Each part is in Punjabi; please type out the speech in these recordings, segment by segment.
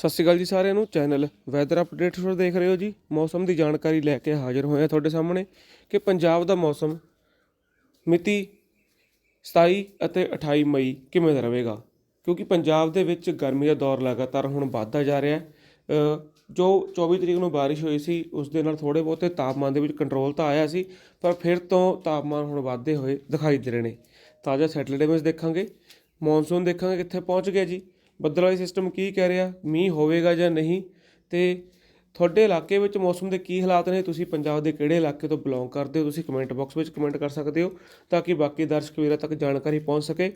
ਸਤਿ ਸ਼੍ਰੀ ਅਕਾਲ ਜੀ ਸਾਰਿਆਂ ਨੂੰ, ਚੈਨਲ ਵੈਦਰ ਅਪਡੇਟਸ ਤੋਂ ਦੇਖ ਰਹੇ ਹੋ ਜੀ। ਮੌਸਮ ਦੀ ਜਾਣਕਾਰੀ ਲੈ ਕੇ ਹਾਜ਼ਰ ਹੋਏ ਹਾਂ ਤੁਹਾਡੇ ਸਾਹਮਣੇ ਕਿ ਪੰਜਾਬ ਦਾ ਮੌਸਮ ਮਿਤੀ 27 ਅਤੇ 28 ਮਈ ਕਿਵੇਂ ਦਾ ਰਹੇਗਾ? ਕਿਉਂਕਿ ਪੰਜਾਬ ਦੇ ਵਿੱਚ ਗਰਮੀ ਦਾ ਦੌਰ ਲਗਾਤਾਰ ਹੁਣ ਵੱਧਦਾ ਜਾ ਰਿਹਾ ਹੈ। ਜੋ 24 ਤਰੀਕ ਨੂੰ ਬਾਰਿਸ਼ ਹੋਈ ਸੀ, ਉਸ ਦੇ ਨਾਲ ਥੋੜੇ ਬਹੁਤੇ ਤਾਪਮਾਨ ਦੇ ਵਿੱਚ ਕੰਟਰੋਲ ਤਾਂ ਆਇਆ ਸੀ, ਪਰ ਫਿਰ ਤੋਂ ਤਾਪਮਾਨ ਹੁਣ ਵੱਧਦੇ ਹੋਏ ਦਿਖਾਈ ਦੇ ਰਹੇ ਨੇ। ਤਾਜ਼ਾ ਸੈਟਲਡੇ ਇਮੇਜ ਦੇਖਾਂਗੇ ਮੌਨਸੂਨ ਦੇਖਾਂਗੇ ਕਿੱਥੇ ਪਹੁੰਚ ਗਿਆ ਜੀ। ਬੱਦਲ ਵਾਲੀ ਸਿਸਟਮ ਕੀ ਕਹਿ ਰਿਹਾ? ਮੀਂਹ ਹੋਵੇਗਾ ਜਾਂ ਨਹੀਂ? ਤੇ ਤੁਹਾਡੇ ਇਲਾਕੇ ਵਿੱਚ ਮੌਸਮ ਦੇ ਕੀ ਹਾਲਾਤ ਨੇ? ਤੁਸੀਂ ਪੰਜਾਬ ਦੇ ਕਿਹੜੇ ਇਲਾਕੇ ਤੋਂ ਬਿਲੋਂਗ ਕਰਦੇ ਹੋ? ਤੁਸੀਂ ਕਮੈਂਟ ਬਾਕਸ ਵਿੱਚ ਕਮੈਂਟ ਕਰ ਸਕਦੇ ਹੋ ਤਾਂ ਕਿ ਬਾਕੀ ਦਰਸ਼ਕ ਵੀਰਾਂ ਤੱਕ ਜਾਣਕਾਰੀ ਪਹੁੰਚ ਸਕੇ।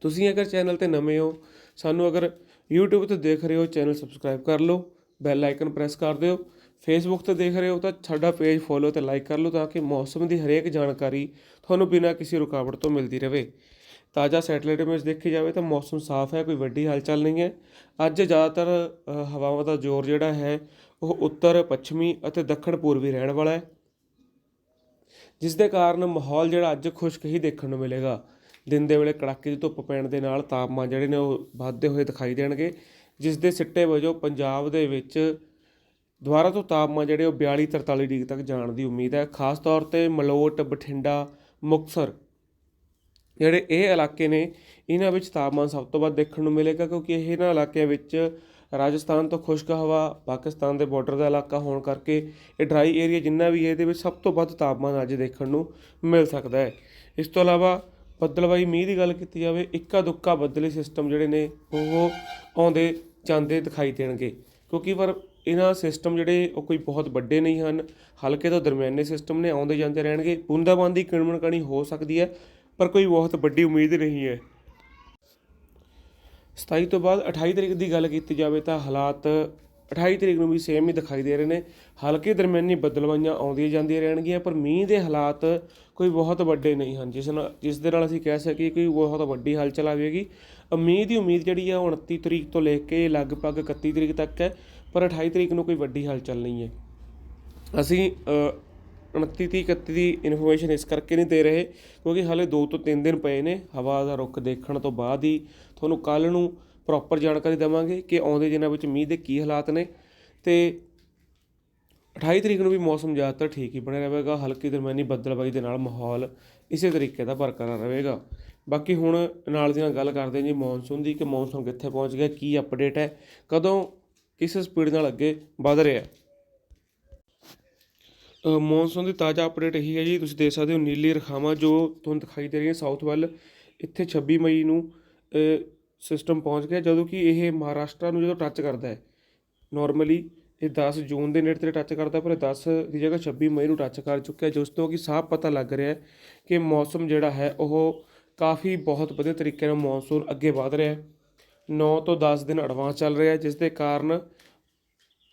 ਤੁਸੀਂ ਅਗਰ ਚੈਨਲ ਤੇ ਨਵੇਂ ਹੋ, ਸਾਨੂੰ ਅਗਰ YouTube ਤੇ ਦੇਖ ਰਹੇ ਹੋ ਚੈਨਲ ਸਬਸਕ੍ਰਾਈਬ ਕਰ ਲਓ ਬੈਲ ਆਈਕਨ ਪ੍ਰੈਸ ਕਰ ਦਿਓ। ਫੇਸਬੁੱਕ ਤੇ ਦੇਖ ਰਹੇ ਹੋ ਤਾਂ ਸਾਡਾ ਪੇਜ ਫੋਲੋ ਤੇ ਲਾਈਕ ਕਰ ਲਓ ਤਾਂ ਕਿ ਮੌਸਮ ਦੀ ਹਰੇਕ ਜਾਣਕਾਰੀ ਤੁਹਾਨੂੰ ਬਿਨਾਂ ਕਿਸੇ ਰੁਕਾਵਟ ਤੋਂ ਮਿਲਦੀ ਰਹੇ। ਤਾਜ਼ਾ ਸੈਟੇਲਾਈਟ ਇਮੇਜ ਦੇਖੀ ਜਾਵੇ ਤਾਂ ਮੌਸਮ ਸਾਫ਼ ਹੈ ਕੋਈ ਵੱਡੀ ਹਲਚਲ ਨਹੀਂ ਹੈ। ਅੱਜ ਜ਼ਿਆਦਾਤਰ ਅ, ਹਵਾਵਾਂ ਦਾ ਜ਼ੋਰ ਜਿਹੜਾ ਹੈ ਉਹ ਉੱਤਰ ਪੱਛਮੀ ਅਤੇ ਦੱਖਣ ਪੂਰਬੀ ਰਹਿਣ ਵਾਲਾ ਹੈ। ਜਿਸ ਦੇ ਕਾਰਨ ਮਾਹੌਲ ਜਿਹੜਾ ਅੱਜ ਖੁਸ਼ਕ ਹੀ ਦੇਖਣ ਨੂੰ ਮਿਲੇਗਾ। ਦਿਨ ਦੇ ਵੇਲੇ ਕੜਾਕੇ ਦੀ ਧੁੱਪ ਪੈਣ ਦੇ ਨਾਲ ਤਾਪਮਾਨ ਜਿਹੜੇ ਨੇ ਉਹ ਵੱਧਦੇ ਹੋਏ ਦਿਖਾਈ ਦੇਣਗੇ। ਜਿਸ ਦੇ ਸਿੱਟੇ ਵਜੋਂ ਪੰਜਾਬ ਦੇ ਵਿੱਚ ਦੁਬਾਰਾ ਤੋਂ ਤਾਪਮਾਨ ਜਿਹੜੇ ਉਹ 42 43 ਡਿਗਰੀ ਤੱਕ ਜਾਣ ਦੀ ਉਮੀਦ ਹੈ। ਖਾਸ ਤੌਰ ਤੇ ਮਲੋਟ, ਬਠਿੰਡਾ, ਮੁਕਤਸਰ ਜਿਹੜੇ ਇਹ ਇਲਾਕੇ ਨੇ, ਇਹਨਾਂ ਵਿੱਚ ਤਾਪਮਾਨ ਸਭ ਤੋਂ ਵੱਧ ਦੇਖਣ ਨੂੰ ਮਿਲੇਗਾ ਕਿਉਂਕਿ ਇਹ ਇਹਨਾਂ ਇਲਾਕਿਆਂ ਵਿੱਚ ਰਾਜਸਥਾਨ ਤੋਂ ਖੁਸ਼ਕ ਹਵਾ, ਪਾਕਿਸਤਾਨ ਦੇ ਬਾਰਡਰ ਦਾ ਇਲਾਕਾ ਹੋਣ ਕਰਕੇ ਇਹ ਡਰਾਈ ਏਰੀਆ ਜਿੰਨਾ ਵੀ ਹੈ, ਇਹਦੇ ਵਿੱਚ ਸਭ ਤੋਂ ਵੱਧ ਤਾਪਮਾਨ ਅੱਜ ਦੇਖਣ ਨੂੰ ਮਿਲ ਸਕਦਾ ਹੈ। ਇਸ ਤੋਂ ਇਲਾਵਾ ਬੱਦਲਵਾਈ ਮੀਂਹ ਦੀ ਗੱਲ ਕੀਤੀ ਜਾਵੇ, ਇੱਕਾ ਦੁੱਕਾ ਬੱਦਲੀ ਸਿਸਟਮ ਜਿਹੜੇ ਨੇ, ਉਹ ਆਉਂਦੇ ਜਾਂਦੇ ਦਿਖਾਈ ਦੇਣਗੇ। ਕਿਉਂਕਿ ਪਰ ਇਹਨਾਂ ਸਿਸਟਮ ਜਿਹੜੇ ਉਹ ਕੋਈ ਬਹੁਤ ਵੱਡੇ ਨਹੀਂ ਹਨ, ਹਲਕੇ ਤੋਂ ਦਰਮਿਆਨੇ ਸਿਸਟਮ ਨੇ ਆਉਂਦੇ ਜਾਂਦੇ ਰਹਿਣਗੇ। ਬੂੰਦਾਬਾਂਦੀ ਕਿਣਮਣ ਕਣੀ ਹੋ ਸਕਦੀ ਹੈ, ਪਰ ਕੋਈ ਬਹੁਤ ਵੱਡੀ ਉਮੀਦ ਨਹੀਂ ਹੈ। 27 ਤੋਂ ਬਾਅਦ 28 ਤਰੀਕ ਦੀ ਗੱਲ ਕੀਤੀ ਜਾਵੇ ਤਾਂ ਹਾਲਾਤ 28 ਤਰੀਕ ਨੂੰ ਵੀ ਸੇਮ ਹੀ ਦਿਖਾਈ ਦੇ ਰਹੇ ਨੇ। ਹਲਕੇ ਦਰਮਿਆਨੀ ਬੱਦਲਵਾਈਆਂ ਆਉਂਦੀਆਂ ਜਾਂਦੀਆਂ ਰਹਿਣਗੀਆਂ, ਪਰ ਮੀਂਹ ਦੇ ਹਾਲਾਤ ਕੋਈ ਬਹੁਤ ਵੱਡੇ ਨਹੀਂ ਹਨ। ਜਿਸ ਨਾਲ, ਜਿਸ ਦੇ ਨਾਲ ਅਸੀਂ ਕਹਿ ਸਕੀਏ ਕਿ ਬਹੁਤ ਵੱਡੀ ਹਲਚਲ ਆਵੇਗੀ। ਮੀਂਹ ਦੀ ਉਮੀਦ ਜਿਹੜੀ ਆ ਉਹ 29 ਤਰੀਕ ਤੋਂ ਲੈ ਕੇ ਲਗਭਗ 31 ਤਰੀਕ ਤੱਕ ਹੈ। ਪਰ 28 ਤਰੀਕ ਨੂੰ ਕੋਈ ਵੱਡੀ ਹਲਚਲ ਨਹੀਂ ਹੈ। ਅਸੀਂ ਅ, 29 ਤੀਹ 31 ਦੀ ਇਨਫੋਰਮੇਸ਼ਨ ਇਸ ਕਰਕੇ ਨਹੀਂ ਦੇ ਰਹੇ ਕਿਉਂਕਿ ਹਾਲੇ 2 ਤੋਂ 3 ਦਿਨ ਪਏ ਨੇ। ਹਵਾ ਦਾ ਰੁਖ ਦੇਖਣ ਤੋਂ ਬਾਅਦ ਹੀ ਤੁਹਾਨੂੰ ਕੱਲ ਨੂੰ ਪ੍ਰੋਪਰ ਜਾਣਕਾਰੀ ਦੇਵਾਂਗੇ ਕਿ ਆਉਂਦੇ ਦਿਨਾਂ ਵਿੱਚ ਮੀਂਹ ਦੇ ਕੀ ਹਾਲਾਤ ਨੇ। ਤੇ 28 ਤਰੀਕ ਨੂੰ ਵੀ ਮੌਸਮ ਜ਼ਿਆਦਾਤਰ ਠੀਕ ਹੀ ਬਣਿਆ ਰਹੇਗਾ। ਹਲਕੀ ਦਰਮਿਆਨੀ ਬੱਦਲਬਾਈ ਦੇ ਨਾਲ ਮਾਹੌਲ ਇਸੇ ਤਰੀਕੇ ਦਾ ਬਰਕਰਾਰ ਰਹੇਗਾ। ਬਾਕੀ ਹੁਣ ਨਾਲ ਦੀ ਨਾਲ ਗੱਲ ਕਰਦੇ ਹਾਂ ਜੀ ਮੌਨਸੂਨ ਦੀ ਕਿ ਮੌਨਸੂਨ ਕਿੱਥੇ ਪਹੁੰਚ ਗਿਆ ਕੀ ਅਪਡੇਟ ਹੈ ਕਦੋਂ ਕਿਸ ਸਪੀਡ ਨਾਲ ਅੱਗੇ ਵਧ ਰਿਹਾ ਹੈ। ਮੌਨਸੂਨ ਦੀ ਤਾਜ਼ਾ ਅਪਡੇਟ ਇਹੀ ਹੈ ਜੀ, ਤੁਸੀਂ ਦੇਖ ਸਕਦੇ ਹੋ ਨੀਲੀ ਰਖਾਵਾਂ ਜੋ ਤੁਹਾਨੂੰ ਦਿਖਾਈ ਦੇ ਰਹੀਆਂ ਸਾਊਥ ਵੱਲ। ਇੱਥੇ 26 ਮਈ ਨੂੰ ਸਿਸਟਮ ਪਹੁੰਚ ਗਿਆ, ਜਦੋਂ ਕਿ ਇਹ ਮਹਾਰਾਸ਼ਟਰ ਨੂੰ ਜਦੋਂ ਟੱਚ ਕਰਦਾ ਹੈ। ਨਾਰਮਲੀ ਇਹ 10 ਜੂਨ ਦੇ ਨੇੜੇ ਤੇ ਟੱਚ ਕਰਦਾ, ਪਰ ਇਹ 10 ਦੀ ਜਗ੍ਹਾ 26 ਮਈ ਨੂੰ ਟੱਚ ਕਰ ਚੁੱਕਿਆ, ਜਿਸ ਤੋਂ ਕਿ ਸਾਫ਼ ਪਤਾ ਲੱਗ ਰਿਹਾ ਹੈ ਕਿ ਮੌਸਮ ਜਿਹੜਾ ਹੈ, ਉਹ ਕਾਫੀ ਬਹੁਤ ਵਧੀਆ ਤਰੀਕੇ ਨਾਲ ਮੌਨਸੂਨ ਅੱਗੇ ਵਧ ਰਿਹਾ ਹੈ। 9 ਤੋਂ 10 ਦਿਨ ਐਡਵਾਂਸ ਚੱਲ ਰਿਹਾ ਜਿਸ ਦੇ ਕਾਰਨ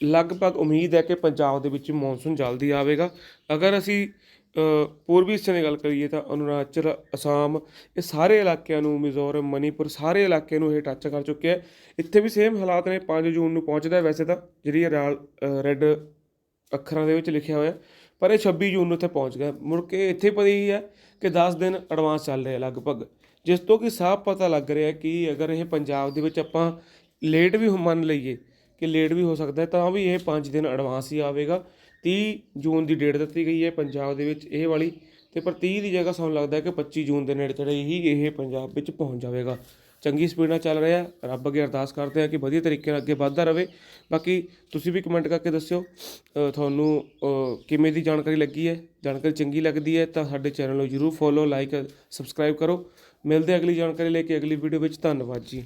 ਲਗਭਗ ਉਮੀਦ ਹੈ ਕਿ ਪੰਜਾਬ ਦੇ ਵਿੱਚ ਮੌਨਸੂਨ ਜਲਦੀ ਆਵੇਗਾ। ਅਗਰ ਅਸੀਂ ਪੂਰਬੀ ਹਿੱਸੇ ਦੀ ਗੱਲ ਕਰੀਏ ਤਾਂ ਅਰੁਣਾਚਲ, ਅਸਾਮ, ਇਹ ਸਾਰੇ ਇਲਾਕਿਆਂ ਨੂੰ, ਮਿਜ਼ੋਰਮ, ਮਨੀਪੁਰ ਸਾਰੇ ਇਲਾਕੇ ਨੂੰ ਇਹ ਟੱਚ ਕਰ ਚੁੱਕਿਆ ਹੈ। ਇੱਥੇ ਵੀ ਸੇਮ ਹਾਲਾਤ ਨੇ 5 ਜੂਨ ਨੂੰ ਪਹੁੰਚਦਾ ਵੈਸੇ ਤਾਂ, ਜਿਹੜੀ ਰੈੱਡ ਅੱਖਰਾਂ ਦੇ ਵਿੱਚ ਲਿਖਿਆ ਹੋਇਆ ਪਰ ਇਹ 26 ਜੂਨ ਨੂੰ ਇੱਥੇ ਪਹੁੰਚ ਗਿਆ ਮੁੜ ਕੇ ਇੱਥੇ ਪਤਾ ਹੀ ਹੈ ਕਿ 10 ਦਿਨ ਐਡਵਾਂਸ ਚੱਲ ਰਿਹਾ ਲਗਭਗ। ਜਿਸ ਤੋਂ ਕਿ ਸਾਫ਼ ਪਤਾ ਲੱਗ ਰਿਹਾ ਕਿ ਅਗਰ ਇਹ ਪੰਜਾਬ ਦੇ ਵਿੱਚ ਆਪਾਂ ਲੇਟ ਵੀ ਮੰਨ ਲਈਏ ਕਿ ਲੇਟ ਵੀ ਹੋ ਸਕਦਾ ਤਾਂ ਵੀ ਇਹ 5 ਦਿਨ ਐਡਵਾਂਸ ਹੀ ਆਵੇਗਾ। 30 ਜੂਨ ਦੀ ਡੇਟ ਦਿੱਤੀ ਗਈ ਹੈ ਪੰਜਾਬ ਦੇ ਵਿੱਚ ਇਹ ਵਾਲੀ ਤੇ ਪਰ 30 ਦੀ ਜਗ੍ਹਾ ਸਾਨੂੰ ਲੱਗਦਾ ਕਿ 25 ਜੂਨ ਦੇ ਨੇੜੇ ਤੇੜੇ ਹੀ ਇਹ ਪੰਜਾਬ ਵਿੱਚ ਪਹੁੰਚ ਜਾਵੇਗਾ। ਚੰਗੀ ਸਪੀਡ ਨਾਲ ਚੱਲ ਰਿਹਾ ਰੱਬ ਅੱਗੇ ਅਰਦਾਸ ਕਰਦੇ ਆ ਕਿ ਵਧੀਆ ਤਰੀਕੇ ਨਾਲ ਅੱਗੇ ਵੱਧਦਾ ਰਹੇ ਬਾਕੀ ਤੁਸੀਂ ਵੀ ਕਮੈਂਟ ਕਰਕੇ ਦੱਸਿਓ ਤੁਹਾਨੂੰ ਕਿਵੇਂ ਦੀ ਜਾਣਕਾਰੀ ਲੱਗੀ ਹੈ? ਜਾਣਕਾਰੀ ਚੰਗੀ ਲੱਗਦੀ ਹੈ ਤਾਂ ਸਾਡੇ ਚੈਨਲ ਨੂੰ ਜਰੂਰ ਫੋਲੋ ਲਾਈਕ ਸਬਸਕ੍ਰਾਈਬ ਕਰੋ। ਮਿਲਦੇ ਅਗਲੀ ਜਾਣਕਾਰੀ ਲੈ ਕੇ ਅਗਲੀ ਵੀਡੀਓ ਵਿੱਚ। ਧੰਨਵਾਦ ਜੀ।